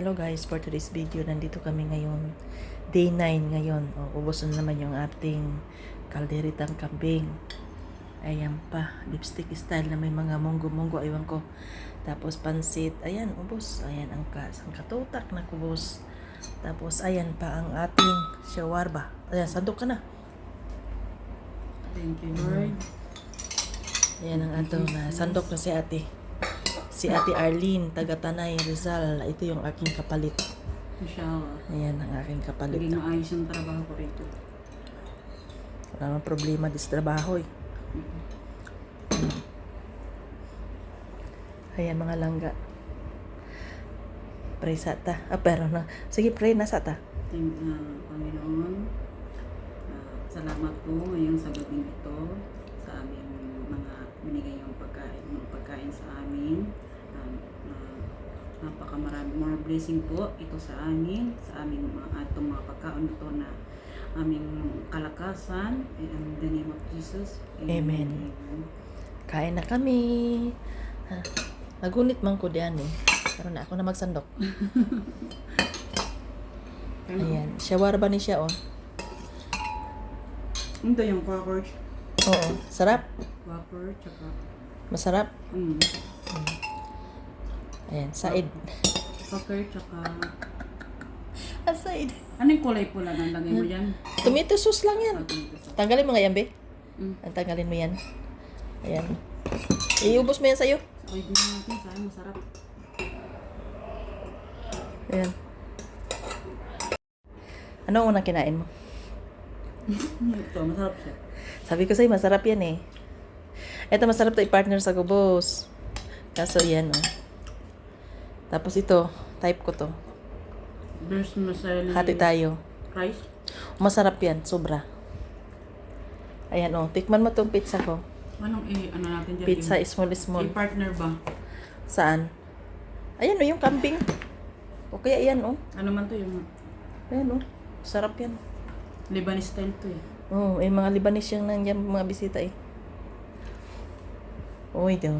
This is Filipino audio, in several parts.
Hello guys, for today's video, nandito kami ngayon. Day 9 ngayon. O, ubos na naman yung ating kalderitang kambing. Ayan pa, lipstick style na may mga munggo-munggo, aywan ko. Tapos pansit, ayan, ubos. Ayan, ang, ang katutak na kubos. Tapos, ayan pa ang ating shawarma. Ayan, sandok ka na. Thank you, Lord. Ayan ang na sandok na si ate. Si ate Arlene, taga Tanay, Rizal. Ito yung aking kapalit. Inshallah. Ayan ang aking kapalit. Naging maayos yung trabaho ko rito. Wala namang problema dis trabaho eh. Ayan mga langga. Pray sa ta. Ah, pero na. Sige, pray na sa ta. Thank uh, Panginoon. ah, salamat po ngayong sa gabing ito sa aming mga binigay yung pagkain, mga pagkain sa amin. Um, uh, napakamarami more blessing po ito sa amin, sa aming mga atong mga pagkain ito na aming kalakasan in the name of Jesus. Amen. Kain na kami. Ha, nagunit man ko diyan eh. Pero na ako na magsandok. Ayan. Shawarma ni siya oh. Ito yung quacker, Oo. Sarap. tsaka, Masarap. mm, Ayan. Said. quacker, tsaka, Aside. ano yung kulay pula na lagay mo dyan? Tomato sauce lang yan. Ah. Tanggalin mo nga yan, be. Mm. Ang tanggalin mo yan. Ayan. Iubos mo yan sa'yo. Ay, din natin, sayang masarap. Ayan. Ano ang unang kinain mo? Ito, masarap siya. Sabi ko sa'yo, masarap yan eh. Ito, masarap to i-partner sa gubos. Kaso yan, oh. Tapos ito, type ko to. There's masali... Hati tayo. Rice? Masarap yan, sobra. Ayan o, tikman mo tong pizza ko. Anong i- ano natin dyan? Pizza yung... small small. May partner ba? Saan? Ayan o, yung kambing. O kaya yan o. Oh. Ano man to yung... Ayan o, sarap yan. Lebanese style to eh. Oo, oh, eh, mga Lebanese yung nandiyan mga bisita eh. Uy, daw.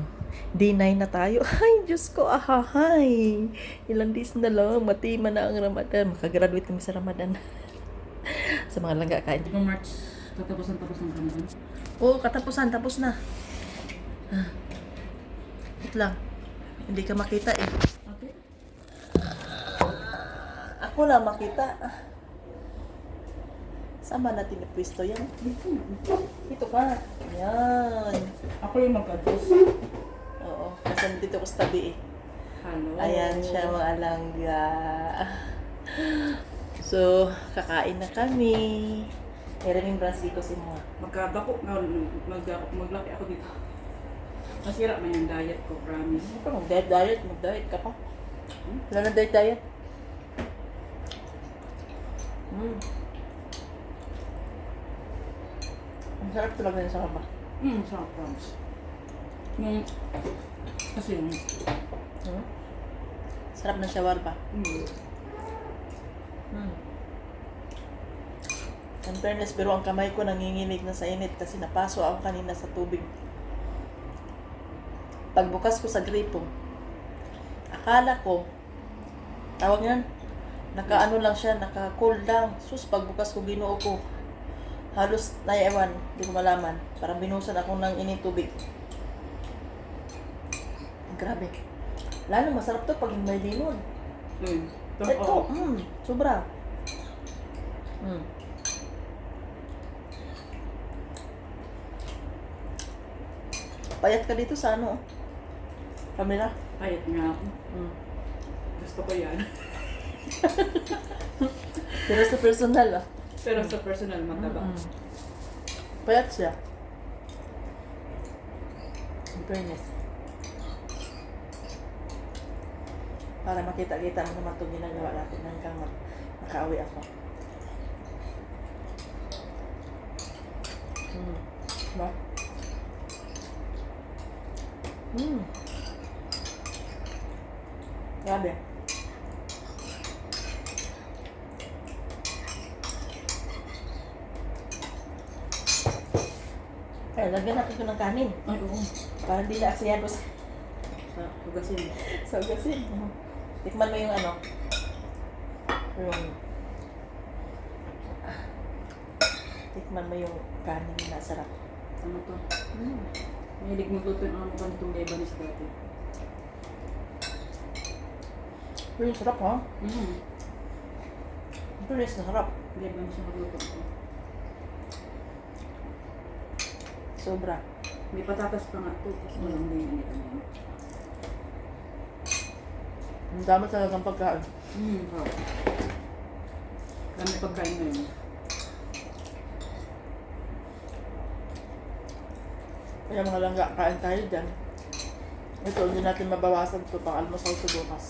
D9 na tayo. Ay, Diyos ko, ahahay. Ilang days na lang, matima na ang Ramadan. Makagraduate kami sa Ramadan. sa mga langga kain. Ito March, katapusan tapos ng Ramadan? Oo, katapusan, tapos na. Ah. Wait lang. Hindi ka makita eh. Okay. Ako lang makita. Saan ba natin ipwisto yan? Dito. Dito ka. Ayan. Ako yung mag-adjust. Kasi dito ko sa tabi eh. Hello. Ayan siya mga langga. So, kakain na kami. Meron yung brass dito si mga. Magkadako, mag, mag, maglaki ako dito. Masira man yung diet ko, promise. Ano ka mag-diet, diet, mag-diet ka pa. Wala na diet, diet. Mm. Ang sarap talaga yung sarap Hmm, sarap, promise. Yung, kasi yung, Hmm? Sarap ng shawarma. hmm, Hmm. In fairness, pero ang kamay ko nanginginig na sa init kasi napaso ako kanina sa tubig. Pagbukas ko sa gripo, akala ko, tawag yan, naka-ano lang siya, naka-cool lang. Sus, pagbukas ko, ginoo ko. Halos, naiyawan, hindi ko malaman. Parang binusan ako ng init tubig. Grabe. Lalo, masarap to pag may limon. hmm. Ito, mm, sobra. Mm. Payat ka dito sa ano? Camera? Payat nga ako. Mm. Gusto ko yan. Pero sa personal ah. Pero sa personal, mataba. Mm. Payat siya. In fairness. Para makita-kita mo naman itong ginagawa natin hanggang mak- makauwi ako. Mm. Diba? Mm. Grabe. Kaya lagyan natin ito ng kanin. Ay, oo. Para hindi na aksiyado sa, Sa hugasin. sa gasin. Tikman mo yung ano. Yung... Tikman mo yung kanin na sarap. Ano to? Mm. Mahilig mo to yung ano kanitong Lebanese dati. Pero yung sarap ha? Mm. Pero yung sarap. Lebanese yung luto ko. Sobra. May patatas pa nga to. Tapos walang din yung ano. Ang dami talagang pagkain. Mm. Oh. Dami pagkain ngayon. Kaya mga langga, kain tayo dyan. Ito, hindi natin mabawasan ito pang almusal sa bukas.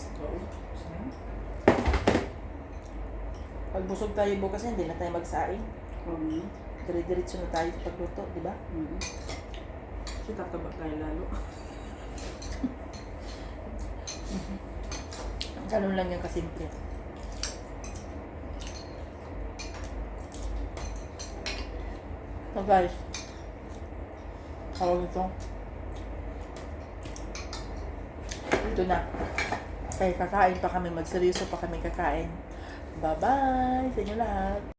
Pag busog tayo bukas, hindi na tayo magsaing. Nga. Dire-diretso na tayo sa pagluto, di ba? Mm. Kasi tataba tayo lalo. Ganun lang yung kasimple. So guys, tawag ito. Ito na. Okay, kakain pa kami. Magseryoso pa kami kakain. Bye-bye sa inyo lahat.